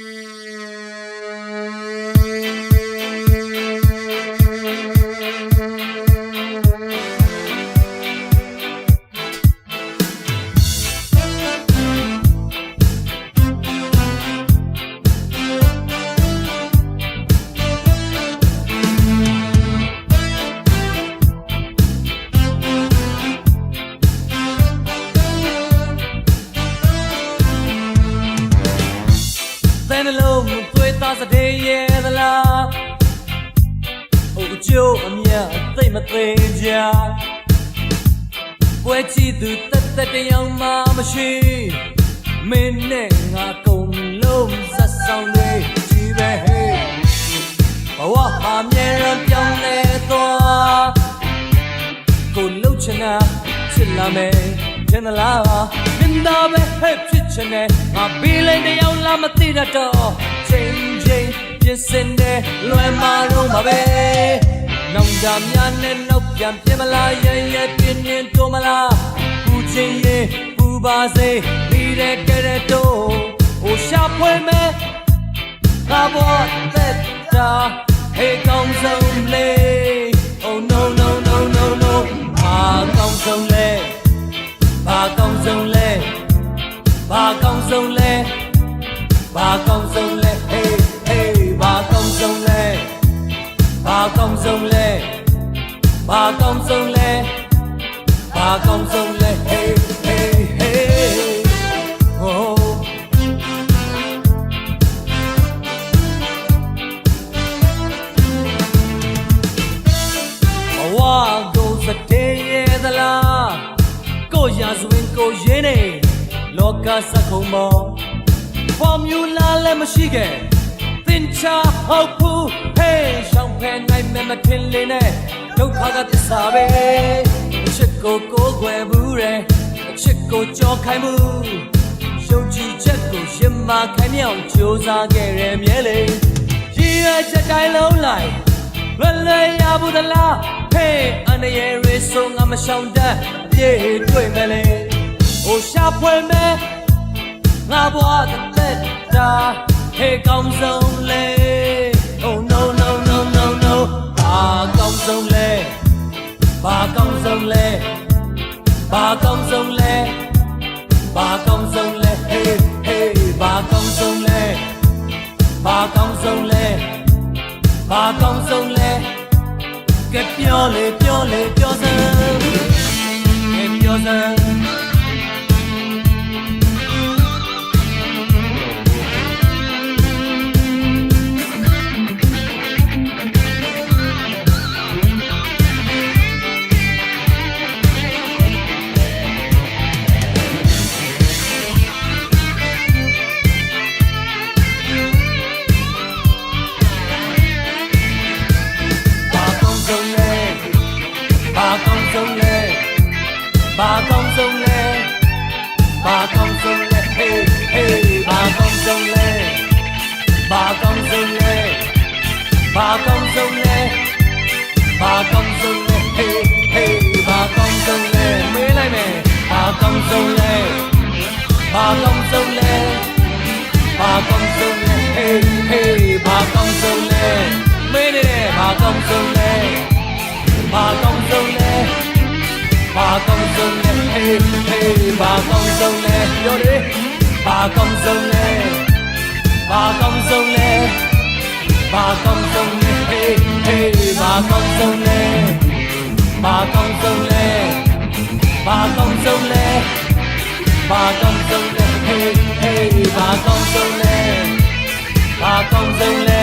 သဲ ကျိုးအမြတ်သိမ့်မသိကြပွဲချီသူတက်တက်တယောက်မှမရှိမင်းနဲ့ငါကုန်လုံးဇက်ဆောင်တွေကြီးပဲဟေးဘဝဟာမြဲရန်ပြောင်းလဲသွားကိုလှုပ်ချင်တာချစ်လာမယ်ထင်သလားမင်းသားပဲဟဲ့ဖြစ်ချင်တယ်ငါပြီးလိုက်တယောက်လားမသိတတ်တော့ချိန်ချိန်ပြစ်စင်တယ်လွယ်မာတော့မှာပဲ နောင်ကြများနဲ့နောက်ပြန်ပြင်မလားရရပြင်းနေတော့မလားပူချင်းရင်ပူပါစေပြီးတဲ့ကဲတဲ့တော့ဟိုရှာဖွေမဲ့ငါဘောသ ကောင်းဆုံးလဲ Hey hey hey oh ဘဝကိုစတဲ့ရဲ့သလားကိုရာဇဝင်ကိုရင်းနေလောကစက်ခုံမောဖော်မြူလာလည်းမရှိခဲ့သင်ချာဟုတ်ဘူးဟေးရှောင်းဖဲနိုင်မယ်မထင်လေနဲ့ဒုက္ခကသစ္စာပဲအချစ် ကိုကိုယ်ွယ်ဘူးတဲ့အချစ်ကိုကြောခိုင်းမှုရှုံကြည်ချက်ကိုရှင်မခိုင်းမြောင်ကြိုးစားခဲ့ရမြဲလေရည်ရွယ်ချက်တိုင်းလုံးလိုက်လွယ်လွယ်ရဘူးသလားဟေးအန္တရာယ်ရေဆိုငါမရှောင်တတ်အပြည့်တွေ့မယ်လေဟိုရှာဖွေမယ်ငါဘွားတစ်သက်တာဟေးကောင်းဆုံးလေ Oh no no no no no ဘာကောင်းဆုံးလဲဘာကောင်းဆုံးလဲ ဘာကောင်းဆုံးလဲဘာကောင်းဆုံးလဲ Hey hey ဘာကောင်းဆုံးလဲဘာကောင်းဆုံးလဲဘာကောင်းဆုံးလဲကဲပြောလေ bà công dâu nè bà công dâu nè hey hey bà công dâu nè yo đi bà công dâu nè bà công dâu nè bà công dâu nè hey hey bà công dâu nè bà công dâu nè bà công dâu nè bà công dâu nè hey hey bà công dâu nè bà công dâu nè